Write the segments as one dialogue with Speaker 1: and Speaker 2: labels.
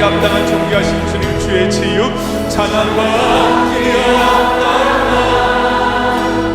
Speaker 1: 찬양받기 합당한 존귀하신 주님 주의 치유 찬양받기 합당한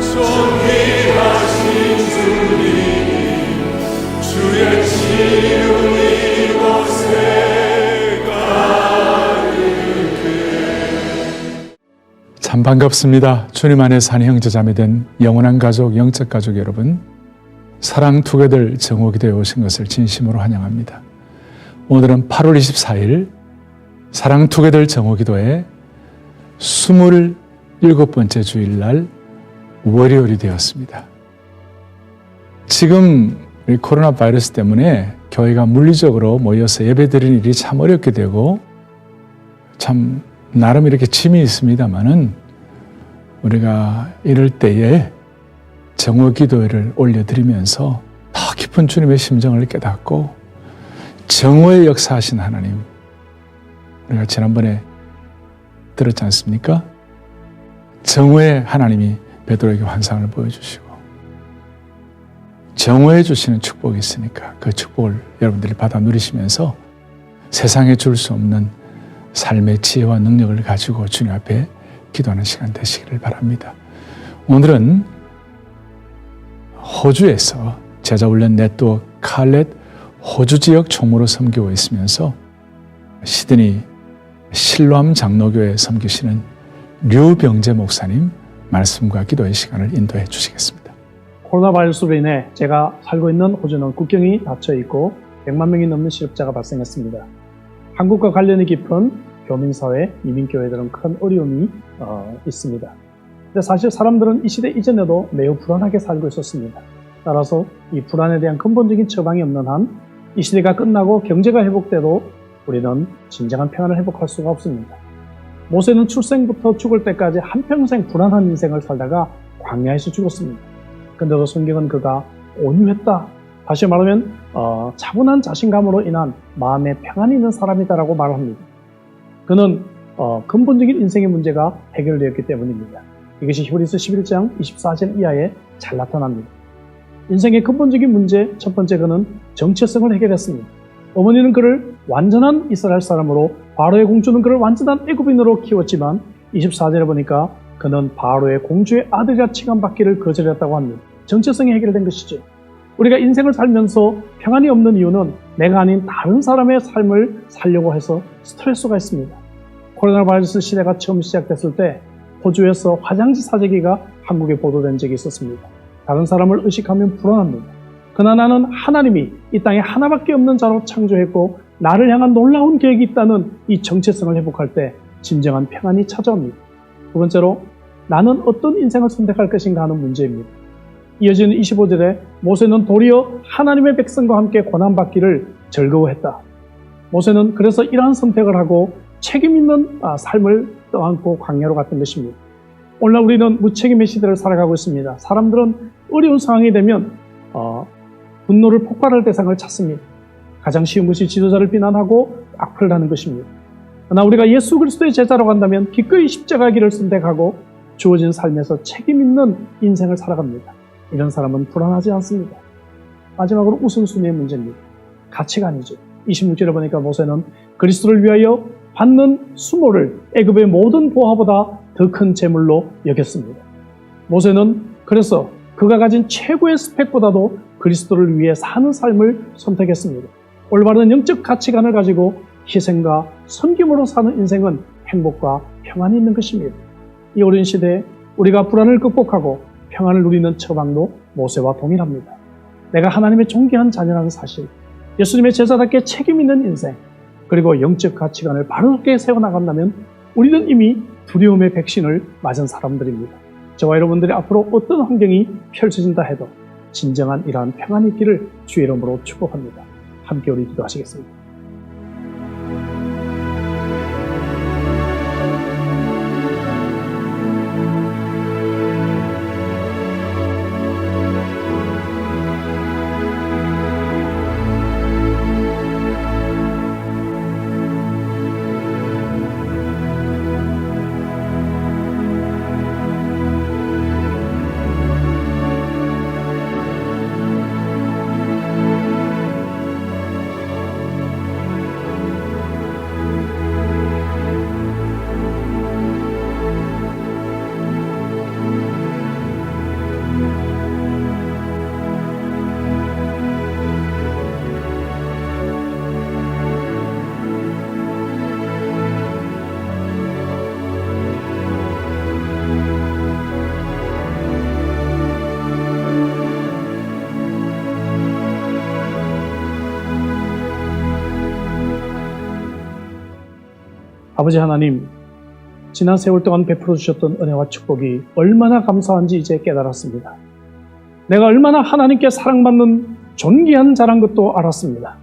Speaker 1: 존귀하신 주님 주의 치유 이곳에
Speaker 2: 가참 반갑습니다. 주님 안에 산 형제자매 된 영원한 가족, 영적 가족 여러분, 사랑 투게들 정오기도에 오신 것을 진심으로 환영합니다. 오늘은 8월 24일 사랑 투게들 정오기도의 27번째 주일날 월요일이 되었습니다. 지금 이 코로나 바이러스 때문에 교회가 물리적으로 모여서 예배드리는 일이 참 어렵게 되고 참 나름 이렇게 짐이 있습니다만은 우리가 이럴 때에 정오 기도회를 올려드리면서 더 깊은 주님의 심정을 깨닫고 정오의 역사하신 하나님 우리가 지난번에 들었지 않습니까? 정오의 하나님이 베드로에게 환상을 보여주시고 정오해 주시는 축복이 있으니까 그 축복을 여러분들이 받아 누리시면서 세상에 줄 수 없는 삶의 지혜와 능력을 가지고 주님 앞에 기도하는 시간 되시기를 바랍니다. 오늘은 호주에서 제자훈련 네트워크 칼렛 호주 지역 총무로 섬기고 있으면서 시드니 실로암 장로교회 섬기시는 류병재 목사님 말씀과 기도의 시간을 인도해 주시겠습니다.
Speaker 3: 코로나 바이러스로 인해 제가 살고 있는 호주는 국경이 닫혀 있고 100만 명이 넘는 실업자가 발생했습니다. 한국과 관련이 깊은 교민사회, 이민교회들은 큰 어려움이 어, 있습니다. 근데 사실 사람들은 이 시대 이전에도 매우 불안하게 살고 있었습니다. 따라서 이 불안에 대한 근본적인 처방이 없는 한 이 시대가 끝나고 경제가 회복돼도 우리는 진정한 평안을 회복할 수가 없습니다. 모세는 출생부터 죽을 때까지 한평생 불안한 인생을 살다가 광야에서 죽었습니다. 근데도 성경은 그가 온유했다. 다시 말하면 어, 차분한 자신감으로 인한 마음에 평안이 있는 사람이다라고 말합니다. 그는 어, 근본적인 인생의 문제가 해결되었기 때문입니다. 이것이 히브리서 11장 24절 이하에 잘 나타납니다. 인생의 근본적인 문제 첫 번째 그는 정체성을 해결했습니다. 어머니는 그를 완전한 이스라엘 사람으로 바로의 공주는 그를 완전한 애굽인으로 키웠지만 24절에 보니까 그는 바로의 공주의 아들이라 칭함받기를 거절했다고 합니다. 정체성이 해결된 것이죠. 우리가 인생을 살면서 평안이 없는 이유는 내가 아닌 다른 사람의 삶을 살려고 해서 스트레스가 있습니다. 코로나 바이러스 시대가 처음 시작됐을 때 호주에서 화장지 사재기가 한국에 보도된 적이 있었습니다. 다른 사람을 의식하면 불안합니다. 그러나 나는 하나님이 이 땅에 하나밖에 없는 자로 창조했고 나를 향한 놀라운 계획이 있다는 이 정체성을 회복할 때 진정한 평안이 찾아옵니다. 두 번째로 나는 어떤 인생을 선택할 것인가 하는 문제입니다. 이어지는 25절에 모세는 도리어 하나님의 백성과 함께 고난받기를 즐거워했다. 모세는 그래서 이러한 선택을 하고 책임 있는 아, 삶을 떠안고 광야로 갔던 것입니다. 오늘날 우리는 무책임의 시대를 살아가고 있습니다. 사람들은 어려운 상황이 되면 어, 분노를 폭발할 대상을 찾습니다. 가장 쉬운 것이 지도자를 비난하고 악플을 하는 것입니다. 그러나 우리가 예수 그리스도의 제자로 간다면 기꺼이 십자가 길을 선택하고 주어진 삶에서 책임 있는 인생을 살아갑니다. 이런 사람은 불안하지 않습니다. 마지막으로 우선순위의 문제입니다. 가치관이죠. 26절에 보니까 모세는 그리스도를 위하여 받는 수모를 애굽의 모든 보화보다 더 큰 재물로 여겼습니다. 모세는 그래서 그가 가진 최고의 스펙보다도 그리스도를 위해 사는 삶을 선택했습니다. 올바른 영적 가치관을 가지고 희생과 섬김으로 사는 인생은 행복과 평안이 있는 것입니다. 이 어려운 시대에 우리가 불안을 극복하고 평안을 누리는 처방도 모세와 동일합니다. 내가 하나님의 존귀한 자녀라는 사실, 예수님의 제자답게 책임 있는 인생, 그리고 영적 가치관을 바르게 세워나간다면 우리는 이미 두려움의 백신을 맞은 사람들입니다. 저와 여러분들이 앞으로 어떤 환경이 펼쳐진다 해도 진정한 이러한 평안이 있기를 주의 이름으로 축복합니다. 함께 우리 기도하시겠습니다. 아버지 하나님, 지난 세월 동안 베풀어 주셨던 은혜와 축복이 얼마나 감사한지 이제 깨달았습니다. 내가 얼마나 하나님께 사랑받는 존귀한 자란 것도 알았습니다.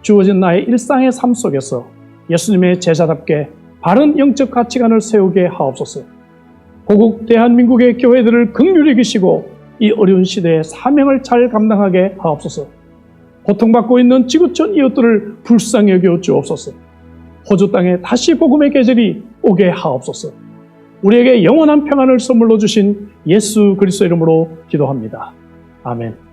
Speaker 3: 주어진 나의 일상의 삶 속에서 예수님의 제자답게 바른 영적 가치관을 세우게 하옵소서. 고국 대한민국의 교회들을 극률히 계시고 이 어려운 시대에 사명을 잘 감당하게 하옵소서. 고통받고 있는 지구촌 이웃들을 불쌍히 여겨 주옵소서. 호주 땅에 다시 복음의 계절이 오게 하옵소서. 우리에게 영원한 평안을 선물로 주신 예수 그리스도 이름으로 기도합니다. 아멘.